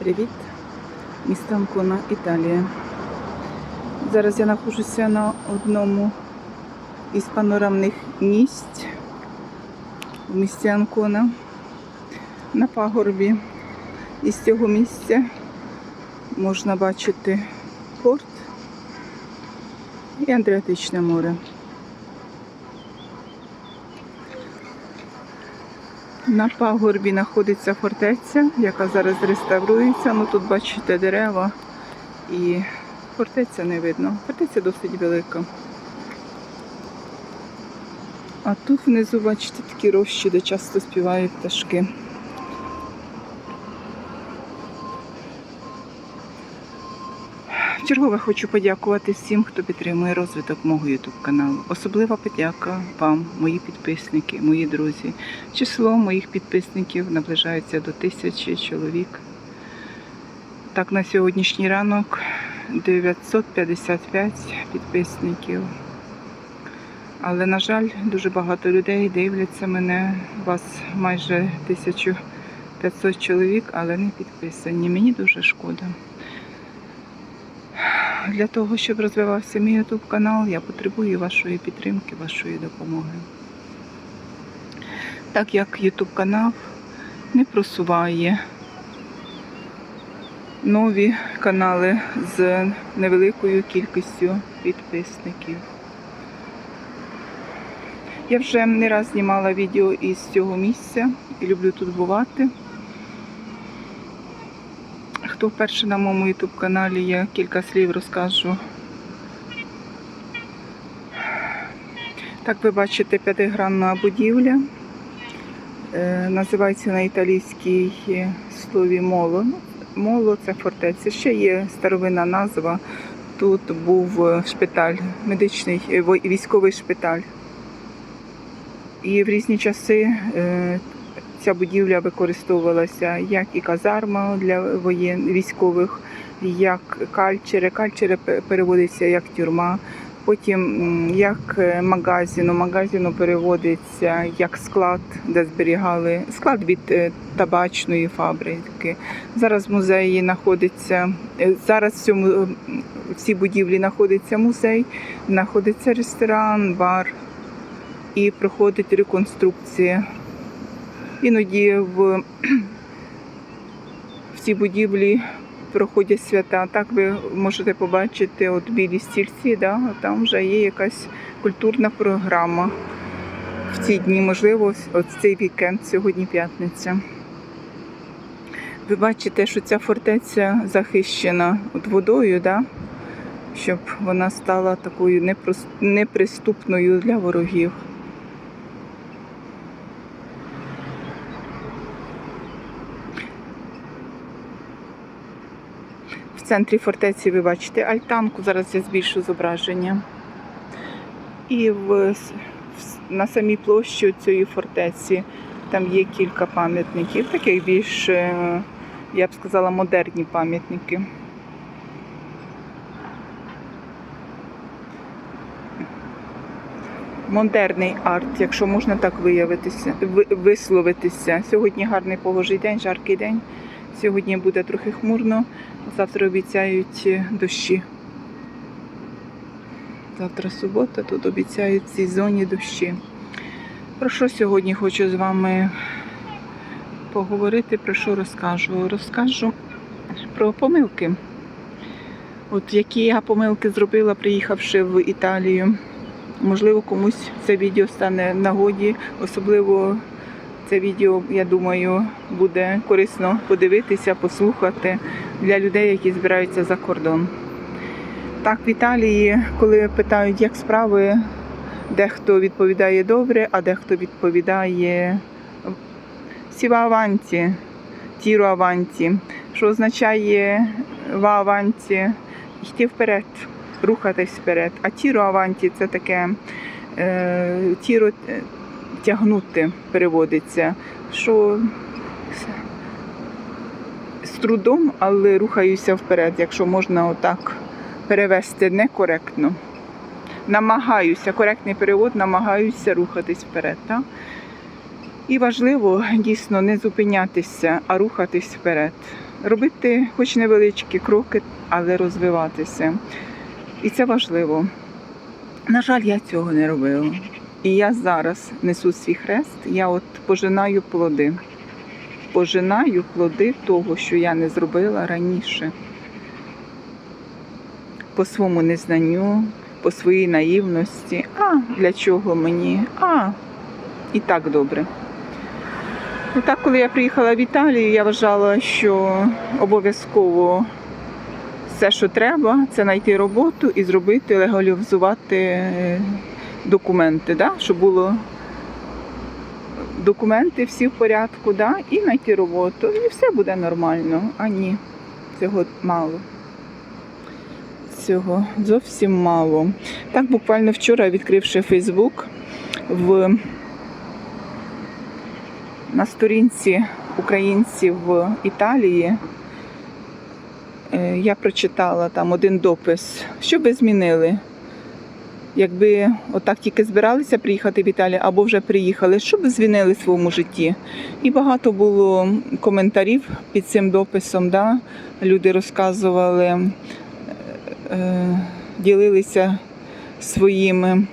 Привіт, місто Анкона, Італія. Зараз я знаходжуся на одному із панорамних місць в місті Анкона на пагорбі. І з цього місця можна бачити порт і Адріатичне море. На пагорбі знаходиться фортеця, яка зараз реставрується. Ну тут бачите дерева і фортеця не видно. Фортеця досить велика. А тут внизу, бачите, такі рощі, де часто співають пташки. Чергове хочу подякувати всім, хто підтримує розвиток мого YouTube каналу. Особлива подяка вам, мої підписники, мої друзі. Число моїх підписників наближається до тисячі чоловік. Так, на сьогоднішній ранок 955 підписників. Але, на жаль, дуже багато людей дивляться мене. Вас майже 1500 чоловік, але не підписані. Мені дуже шкода. Для того, щоб розвивався мій YouTube канал, я потребую вашої підтримки, вашої допомоги. Так як YouTube канал не просуває нові канали з невеликою кількістю підписників. Я вже не раз знімала відео із цього місця і люблю тут бувати. Хто вперше на моєму YouTube каналі, я кілька слів розкажу. Так ви бачите п'ятигранна будівля. Е, називається на італійській слові моло. Моло це фортеця. Ще є старовинна назва. Тут був шпиталь, медичний е, військовий шпиталь. І в різні часи е, ця будівля використовувалася як і казарма для воєн військових, як кальчери. Кальчери переводиться як тюрма. Потім як е, магазину. Магазину переводиться як склад, де зберігали склад від е, табачної фабрики. Зараз в музеї знаходиться е, зараз в цьому в цій будівлі знаходиться музей, знаходиться ресторан, бар і проходить реконструкція. Іноді в, в цій будівлі проходять свята. Так ви можете побачити от білі стільці, да? там вже є якась культурна програма в ці дні, можливо, от цей вікенд, сьогодні п'ятниця. Ви бачите, що ця фортеця захищена от водою, да? щоб вона стала такою неприступною для ворогів. Центрі фортеці ви бачите альтанку, зараз я збільшу зображення. І в, на самій площі цієї фортеці там є кілька пам'ятників, таких більш, е, я б сказала, модерні пам'ятники. Модерний арт, якщо можна так виявитися, висловитися. Сьогодні гарний погожий день, жаркий день. Сьогодні буде трохи хмурно, завтра обіцяють е, дощі. Завтра субота, тут обіцяють в цій зоні дощі. Про що сьогодні хочу з вами поговорити, про що розкажу? Розкажу про помилки. От які я помилки зробила, приїхавши в Італію. Можливо, комусь це відео стане нагоді, особливо це відео, я думаю, буде корисно подивитися, послухати для людей, які збираються за кордон. Так, в Італії, коли питають, як справи, дехто відповідає добре, а дехто відповідає сіва аванті, тіро аванті, що означає ва аванті йти вперед, рухатись вперед. А тіро аванті це таке е, тіро тягнути переводиться, що з трудом, але рухаюся вперед, якщо можна отак перевести некоректно. Намагаюся, коректний перевод, намагаюся рухатись вперед. Так? І важливо дійсно не зупинятися, а рухатись вперед. Робити хоч невеличкі кроки, але розвиватися. І це важливо. На жаль, я цього не робила. І я зараз несу свій хрест, я от пожинаю плоди. Пожинаю плоди того, що я не зробила раніше. По своєму незнанню, по своїй наївності. А для чого мені? А, і так добре. Так, коли я приїхала в Італію, я вважала, що обов'язково все, що треба, це знайти роботу і зробити, легалізувати е, документи, да? щоб було документи всі в порядку, да? і знайти роботу. І все буде нормально. А ні, цього мало. Цього зовсім мало. Так, буквально вчора, відкривши Фейсбук, в на сторінці українців в Італії е, я прочитала там один допис, що би змінили, якби отак тільки збиралися приїхати в Італію або вже приїхали, що би змінили в своєму житті. І багато було коментарів під цим дописом. Да? Люди розказували, е, ділилися своїми,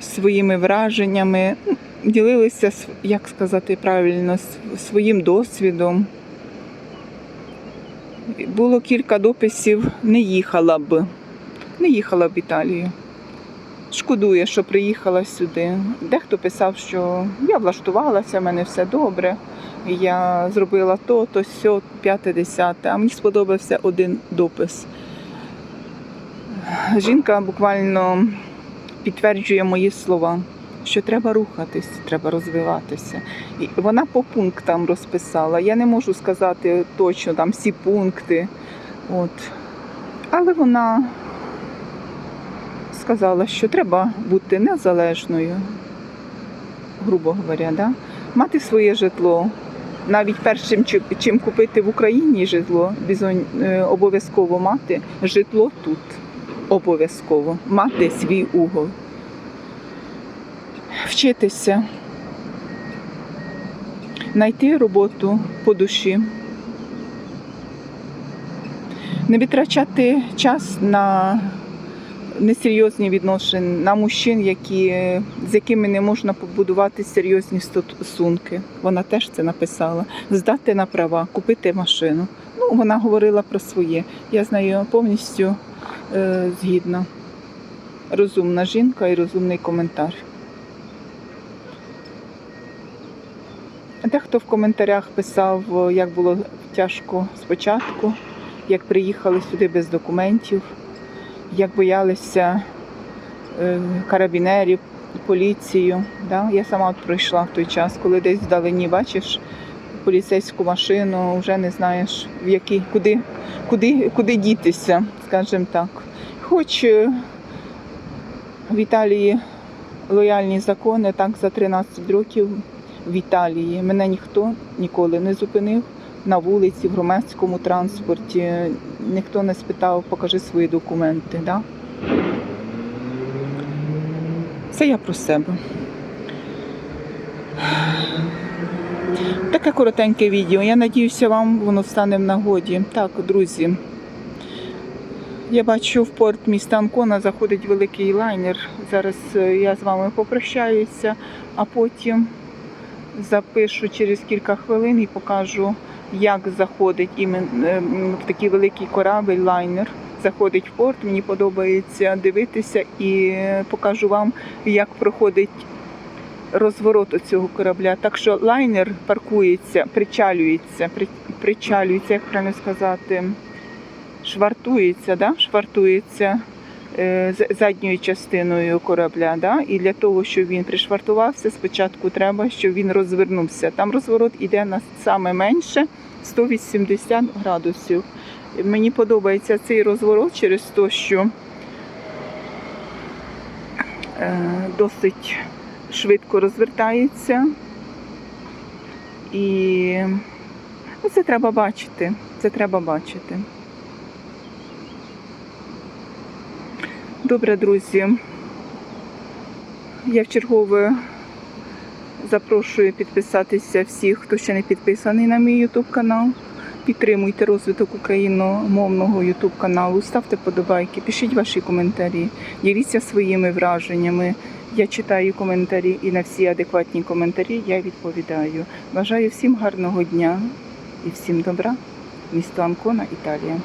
своїми враженнями ділилися, як сказати правильно, своїм досвідом. Було кілька дописів, не їхала б, не їхала б в Італію. Шкодує, що приїхала сюди. Дехто писав, що я влаштувалася, в мене все добре. Я зробила то, то сьо, п'яте, десяте. А мені сподобався один допис. Жінка буквально підтверджує мої слова що треба рухатись, треба розвиватися. І вона по пунктам розписала. Я не можу сказати точно там всі пункти. От. Але вона сказала, що треба бути незалежною, грубо говоря, да? мати своє житло. Навіть першим, чим купити в Україні житло, е, обов'язково мати житло тут. Обов'язково мати свій угол вчитися, знайти роботу по душі, не відтрачати час на несерйозні відношення, на мужчин, які, з якими не можна побудувати серйозні стосунки. Вона теж це написала. Здати на права, купити машину. Ну, вона говорила про своє. Я з нею повністю е, згідна. Розумна жінка і розумний коментар. Дехто в коментарях писав, як було тяжко спочатку, як приїхали сюди без документів, як боялися е, карабінерів, поліцію. Да? Я сама от пройшла в той час, коли десь вдалині бачиш поліцейську машину, вже не знаєш, в який, куди, куди, куди дітися, скажімо так. Хоч е, в Італії лояльні закони, так за 13 років в Італії. Мене ніхто ніколи не зупинив на вулиці, в громадському транспорті. Ніхто не спитав, покажи свої документи. Да? Це я про себе. Таке коротеньке відео. Я надіюся, вам воно стане в нагоді. Так, друзі. Я бачу в порт міста Анкона заходить великий лайнер. Зараз е, я з вами попрощаюся, а потім запишу через кілька хвилин і покажу, як заходить ем, в такий великий корабель, лайнер. Заходить в порт, мені подобається дивитися і покажу вам, як проходить розворот цього корабля. Так що лайнер паркується, причалюється, при- причалюється, як правильно сказати, швартується, да? швартується е, задньою частиною корабля. Да? І для того, щоб він пришвартувався, спочатку треба, щоб він розвернувся. Там розворот іде на саме менше 180 градусів. Мені подобається цей розворот через те, що е, досить швидко розвертається. І ну, це треба бачити. Це треба бачити. Добре, друзі. Я в чергове Запрошую підписатися всіх, хто ще не підписаний на мій YouTube канал. Підтримуйте розвиток україномовного YouTube каналу, ставте подобайки, пишіть ваші коментарі, діліться своїми враженнями. Я читаю коментарі і на всі адекватні коментарі я відповідаю. Бажаю всім гарного дня і всім добра. Місто Анкона, Італія.